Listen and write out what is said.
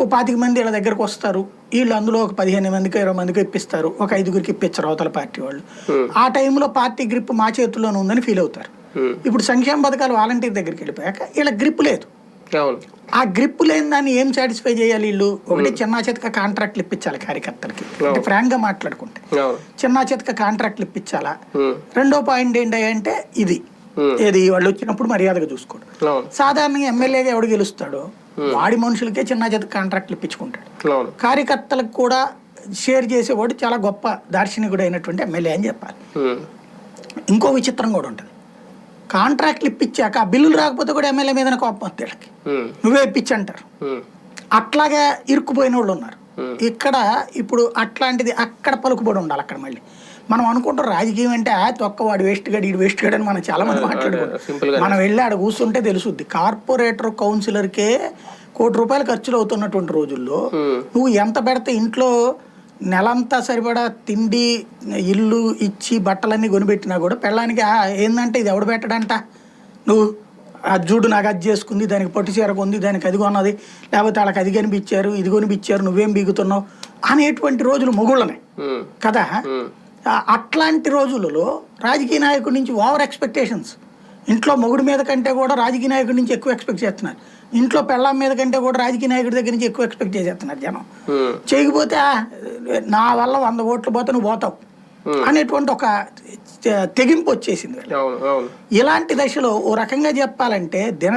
ఓ పాతిక మంది వీళ్ళ దగ్గరకు వస్తారు. వీళ్ళు అందులో ఒక పదిహేను మందికి ఇరవై మందికి ఇప్పిస్తారు. ఒక ఐదుగురికి ఇప్పించరు అవతల పార్టీ వాళ్ళు. ఆ టైంలో పార్టీ గ్రిప్ మా చేతుల్లోనే ఉందని ఫీల్ అవుతారు. ఇప్పుడు సంక్షేమ పథకాలు వాలంటీర్ దగ్గరికి వెళ్ళిపోయాక వీళ్ళ గ్రిప్ లేదు. ఆ గ్రిప్ లేని దాన్ని ఏం సాటిస్ఫై చేయాలి వీళ్ళు? ఒకటి చిన్న చేతక కాంట్రాక్ట్లు ఇప్పించాలి కార్యకర్తలకి. అంటే ఫ్రాంక్గా మాట్లాడుకుంటే. చిన్న చేతక కాంట్రాక్ట్లు ఇప్పించాలా. రెండో పాయింట్ ఏంటంటే ఇది. Hmm. ఏది? వాళ్ళు వచ్చినప్పుడు మర్యాదగా చూసుకోవడం అవును. సాధారణంగా ఎమ్మెల్యేగా ఎవడు గెలుస్తాడో వాడి మనుషులకే చిన్న చేతక కాంట్రాక్ట్లు ఇప్పించుకుంటాడు. కార్యకర్తలకు కూడా షేర్ చేసేవాడు చాలా గొప్ప దార్శనికుడు అయినటువంటి ఎమ్మెల్యే అని చెప్పాలి. ఉమ్. ఇంకో విచిత్రం కూడా ఉంటుంది. కాంట్రాక్ట్లు ఇప్పించాక ఆ బిల్లులు రాకపోతే కూడా ఎమ్మెల్యే మీద కోపం వస్తుంది వీళ్ళకి. ఉమ్. నువ్వే ఇప్పించి అంటారు ఉమ్. అట్లాగా ఇరుక్కుపోయిన వాళ్ళు ఉన్నారు. ఇక్కడ ఇప్పుడు అట్లాంటిది అక్కడ పలుకుబడి ఉండాలి అక్కడ మళ్ళీ. మనం అనుకుంటాం రాజకీయం అంటే ఆ తొక్క వాడు వేస్ట్ గడి ఇడు వేస్ట్ గడి అని మనం చాలా మంది మాట్లాడుకుంటాం మనం వెళ్ళి ఆడ కూర్చుంటే తెలుసుద్ది. కార్పొరేటర్ కౌన్సిలర్కే కోటి రూపాయలు ఖర్చులు అవుతున్నటువంటి రోజుల్లో. నువ్వు ఎంత పెడితే ఇంట్లో నెలంతా సరిపడా తిండి ఇల్లు ఇచ్చి బట్టలన్నీ కొనిపెట్టినా కూడా పెళ్ళానికి "ఆ, ఏందంటే ఇది ఎవడు పెట్టడంట? నువ్వు ఆ జూడు నాకు అది చేసుకుంది దానికి పట్టు చీర కొంది దానికి అది కొన్నది లేకపోతే వాళ్ళకి అది కనిపించారు ఇది కొనిపించారు నువ్వేం బీగుతున్నావు? అనేటువంటి రోజులు మొగుళ్ళనే. కదా? అట్లాంటి రోజులలో రాజకీయ నాయకుడి నుంచి ఓవర్ ఎక్స్పెక్టేషన్స్. ఇంట్లో మొగుడు మీద కంటే కూడా రాజకీయ నాయకుడి నుంచి ఎక్కువ ఎక్స్పెక్ట్ చేస్తున్నారు. ఇంట్లో పెళ్ళాం మీద కంటే కూడా రాజకీయ నాయకుడి దగ్గర నుంచి ఎక్కువ ఎక్స్పెక్ట్ చేసేస్తున్నారు జనం. చేయకపోతే "ఆ, నా వల్ల వంద ఓట్లు పోతే నువ్వు పోతావు. అనేటువంటి ఒక తెగింపు వచ్చేసింది. ఇలాంటి దశలో ఓ రకంగా చెప్పాలంటే దిన